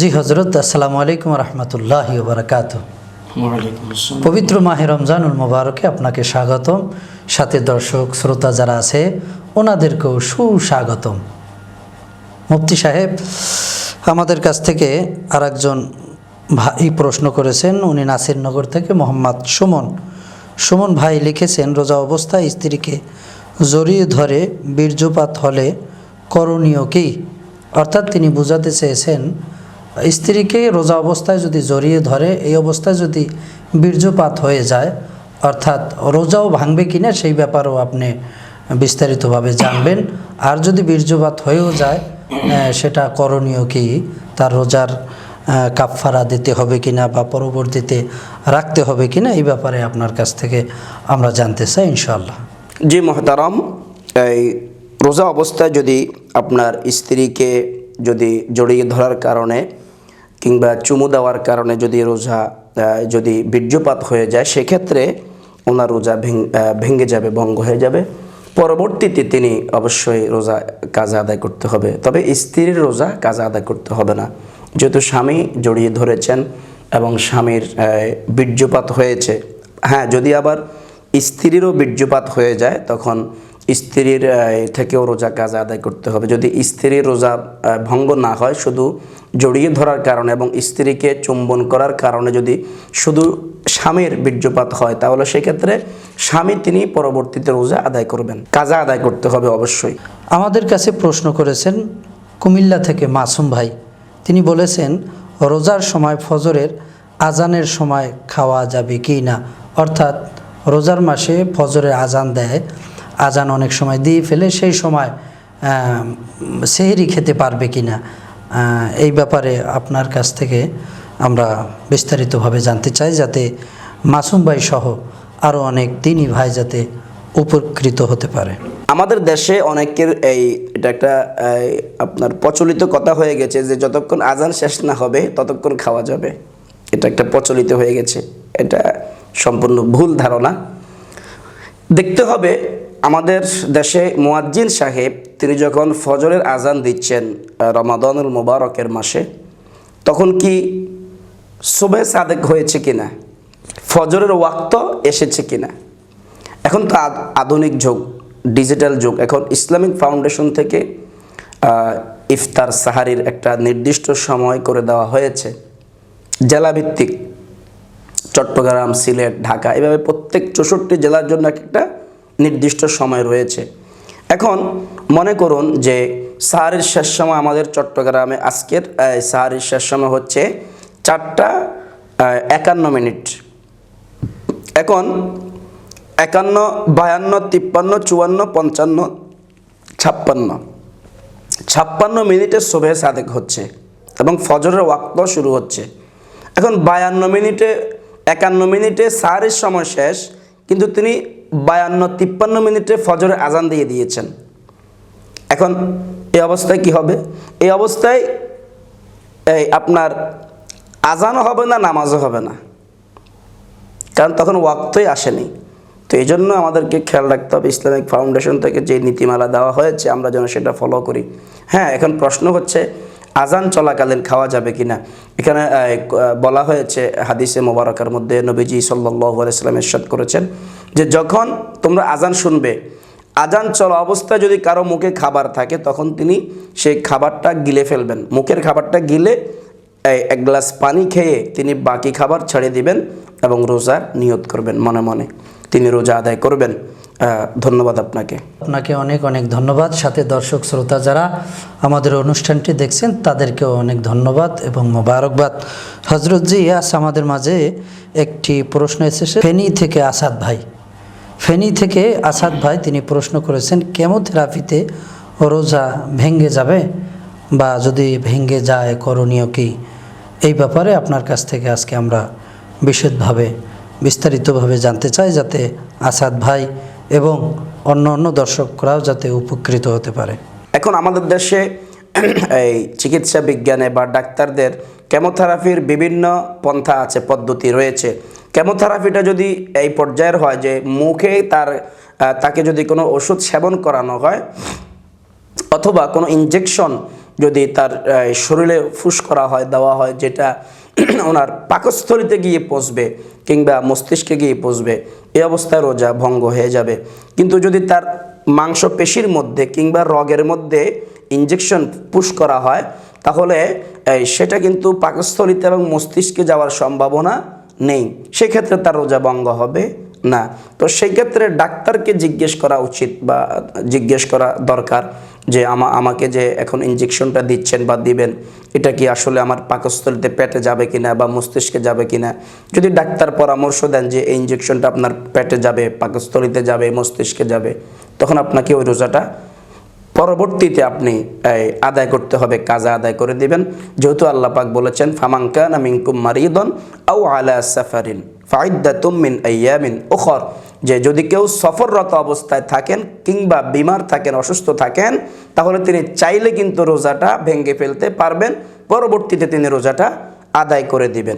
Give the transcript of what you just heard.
জি হজরত আসসালামু আলাইকুম রহমতুল্লাহ বারকাত পবিত্র মাহে রমজানুল মোবারকে আপনাকে স্বাগতম। সাথে দর্শক, শ্রোতা যারা আছে, ওনাদেরকেও সুস্বাগতম। মুফতি সাহেব, আমাদের কাছ থেকে আরেকজন ভাই প্রশ্ন করেছেন। উনি নাসিরনগর থেকে মোহাম্মদ সুমন। সুমন ভাই লিখেছেন, রোজা অবস্থায় স্ত্রীকে জড়িয়ে ধরে বীর্যপাত হলে করণীয় কি? অর্থাৎ তিনি বুঝাতে চেয়েছেন স্ত্রীকে রোজা অবস্থায় যদি জড়িয়ে ধরে এই অবস্থায় যদি বীর্যপাত হয়ে যায় অর্থাৎ রোজাও ভাঙবে কিনা সেই ব্যাপারেও আপনি বিস্তারিতভাবে জানবেন। আর যদি বীর্যপাত হয়েও যায় সেটা করণীয় কি? তার রোজার আহ, কাফফারা দিতে হবে কিনা বা পরবর্তীতে রাখতে হবে কিনা এই ব্যাপারে আপনার কাছ থেকে আমরা জানতে চাই ইনশাল্লাহ জি মহতারাম এই রোজা অবস্থায় যদি আপনার স্ত্রীকে যদি জড়িয়ে ধরার কারণে কিংবা চুমু দেওয়ার কারণে যদি রোজা যদি বীর্যপাত হয়ে যায়, সেক্ষেত্রে ওনার রোজা ভেঙ- যাবে, ভঙ্গ হয়ে যাবে। পরবর্তীতে তিনি অবশ্যই রোজা কাজা আদায় করতে হবে। তবে স্ত্রীর রোজা কাজা আদায় করতে হবে না। যেহেতু স্বামী জড়িয়ে ধরেছেন এবং স্বামীর বীর্যপাত হয়েছে হ্যাঁ যদি আবার স্ত্রীরও বীর্যপাত হয়ে যায়, তখন স্ত্রীর থেকেও রোজা কাজ আদায় করতে হবে। যদি স্ত্রীর রোজা ভঙ্গ না হয়, শুধু জড়িয়ে ধরার কারণে এবং স্ত্রীকে চুম্বন করার কারণে যদি শুধু স্বামীর বীর্যপাত হয়, তাহলে সেক্ষেত্রে স্বামী তিনি পরবর্তীতে রোজা আদায় করবেন। কাজা আদায় করতে হবে অবশ্যই। আমাদের কাছে প্রশ্ন করেছেন কুমিল্লা থেকে মাসুম ভাই। তিনি বলেছেন, রোজার সময় ফজরের আজানের সময় খাওয়া যাবে কি না? অর্থাৎ রোজার মাসে ফজরের আজান দেয় আজান অনেক সময় দিয়ে ফেলে, সেই সময় সেহেরি খেতে পারবে কি না এই ব্যাপারে আপনার কাছ থেকে আমরা বিস্তারিতভাবে জানতে চাই, যাতে মাসুম ভাই সহ আরও অনেক দিনই ভাই যাতে উপকৃত হতে পারে। আমাদের দেশে অনেকের এই, এটা একটা আপনার প্রচলিত কথা হয়ে গেছে যে যতক্ষণ আজান শেষ না হবে, ততক্ষণ খাওয়া যাবে। এটা একটা প্রচলিত হয়ে গেছে। এটা সম্পূর্ণ ভুল ধারণা। দেখতে হবে আমাদের দেশে মুয়াজ্জিন সাহেব, তিনি যখন ফজরের আজান দিচ্ছেন রমাদানুল মোবারকের মাসে, তখন কি শুভে সাদেক হয়েছে কিনা? ফজরের ওয়াক্ত এসেছে কিনা? এখন তো আধুনিক যুগ, ডিজিটাল যুগ। এখন ইসলামিক ফাউন্ডেশন থেকে ইফতার সাহারির একটা নির্দিষ্ট সময় করে দেওয়া হয়েছে। জেলাভিত্তিক, চট্টগ্রাম, সিলেট, ঢাকা, এভাবে প্রত্যেক চৌষট্টি জেলার জন্য একটা নির্দিষ্ট সময় রয়েছে। এখন মনে করুন যে সাহারির শেষ সময় আমাদের চট্টগ্রামে আজকের সাহারির শেষ সময় হচ্ছে চারটা একান্ন মিনিট। এখন একান্ন, বায়ান্ন, তিপ্পান্ন, চুয়ান্ন, পঞ্চান্ন, ছাপ্পান্ন। ছাপ্পান্ন মিনিটে শোভে সাদেক হচ্ছে এবং ফজরের ওয়াক্ত শুরু হচ্ছে। এখন বায়ান্ন মিনিটে, একান্ন মিনিটে সারের সময় শেষ, কিন্তু তিনি বায়ান্ন তিপ্পান্ন মিনিটে ফজরের আজান দিয়ে দিয়েছেন। এখন এই অবস্থায় কি হবে? এই অবস্থায় এই আপনার আজানও হবে না, নামাজও হবে না। কারণ তখন ওয়াক্তই আসেনি। তো এই জন্য আমাদেরকে খেয়াল রাখতে হবে, ইসলামিক ফাউন্ডেশন থেকে যে নীতিমালা দেওয়া হয়েছে, আমরা যেন সেটা ফলো করি। হ্যাঁ এখন প্রশ্ন হচ্ছে আজান চলাকালীন খাওয়া যাবে কিনা? এখানে বলা হয়েছে হাদিসে মোবারকের মধ্যে নবীজি সাল্লাহ আলাইসাল্লাম ইরশাদ করেছেন যে যখন তোমরা আজান শুনবে, আজান চলা অবস্থায় যদি কারও মুখে খাবার থাকে, তখন তিনি সেই খাবারটা গিলে ফেলবেন। মুখের খাবারটা গিলে এক গ্লাস পানি খেয়ে তিনি বাকি খাবার ছেড়ে দিবেন এবং রোজার নিয়ত করবেন মনে মনে। তিনি রোজা আদায় করবেন। ধন্যবাদ আপনাকে। আপনাকে অনেক অনেক ধন্যবাদ। সাথে দর্শক, শ্রোতা যারা আমাদের অনুষ্ঠানটি দেখছেন, তাদেরকেও অনেক ধন্যবাদ এবং মোবারকবাদ। হজরতজি আজ আমাদের মাঝে একটি প্রশ্ন এসেছে, ফেনী থেকে আসাদ ভাই। ফেনী থেকে আসাদ ভাই, তিনি প্রশ্ন করেছেন, কেমোথেরাপিতে রোজা ভেঙ্গে যাবে বা যদি ভেঙ্গে যায়, করণীয় কি? এই ব্যাপারে আপনার কাছ থেকে আজকে আমরা বিশদভাবে, বিস্তারিতভাবে জানতে চাই যাতে আসাদ ভাই এবং অন্য অন্য দর্শকরাও যাতে উপকৃত হতে পারে। এখন আমাদের দেশে এই চিকিৎসা বিজ্ঞানে বা ডাক্তারদের কেমোথেরাপির বিভিন্ন পন্থা আছে, পদ্ধতি রয়েছে। কেমোথেরাপিটা যদি এই পর্যায়ের হয় যে মুখে তার তাকে যদি কোনো ওষুধ সেবন করানো হয় অথবা কোনো ইনজেকশন যদি তার শরীরে ফুস করা হয়, দেওয়া হয়, যেটা ওনার পাকস্থলিতে গিয়ে পচবে কিংবা মস্তিষ্কে গিয়ে পচবে এই অবস্থায় রোজা ভঙ্গ হয়ে যাবে। কিন্তু যদি তার মাংসপেশির মধ্যে কিংবা রগের মধ্যে ইঞ্জেকশন পুশ করা হয়, তাহলে সেটা কিন্তু পাকস্থলিতে এবং মস্তিষ্কে যাওয়ার সম্ভাবনা নেই। সেক্ষেত্রে তার রোজা ভঙ্গ হবে না। তো সেই ক্ষেত্রে ডাক্তারকে জিজ্ঞেস করা উচিত বা জিজ্ঞেস করা দরকার। যে আমা, আমাকে যে এখন ইঞ্জেকশনটা দিচ্ছেন বা দিবেন, এটা কি আসলে আমার পাকস্থলিতে পেটে যাবে কিনা বা মস্তিষ্কে যাবে কিনা? যদি ডাক্তার পরামর্শ দেন যে এই ইঞ্জেকশনটা আপনার পেটে যাবে, পাকস্থলিতে যাবে, মস্তিষ্কে যাবে, তখন আপনাকে ওই রোজাটা পরবর্তীতে আপনি আদায় করতে হবে, কাজা আদায় করে দিবেন। যেহেতু আল্লাহ পাক বলেছেন ফামাঙ্কা নামিনকুম মারিদন আউ আলা সাফারিন ফাইদ্দা তুমিন আয়ামিন ওখর যে যদি কেউ সফররত অবস্থায় থাকেন কিংবা বিমার থাকেন, অসুস্থ থাকেন, তাহলে তিনি চাইলে কিন্তু রোজাটা ভেঙে ফেলতে পারবেন। পরবর্তীতে তিনি রোজাটা আদায় করে দিবেন।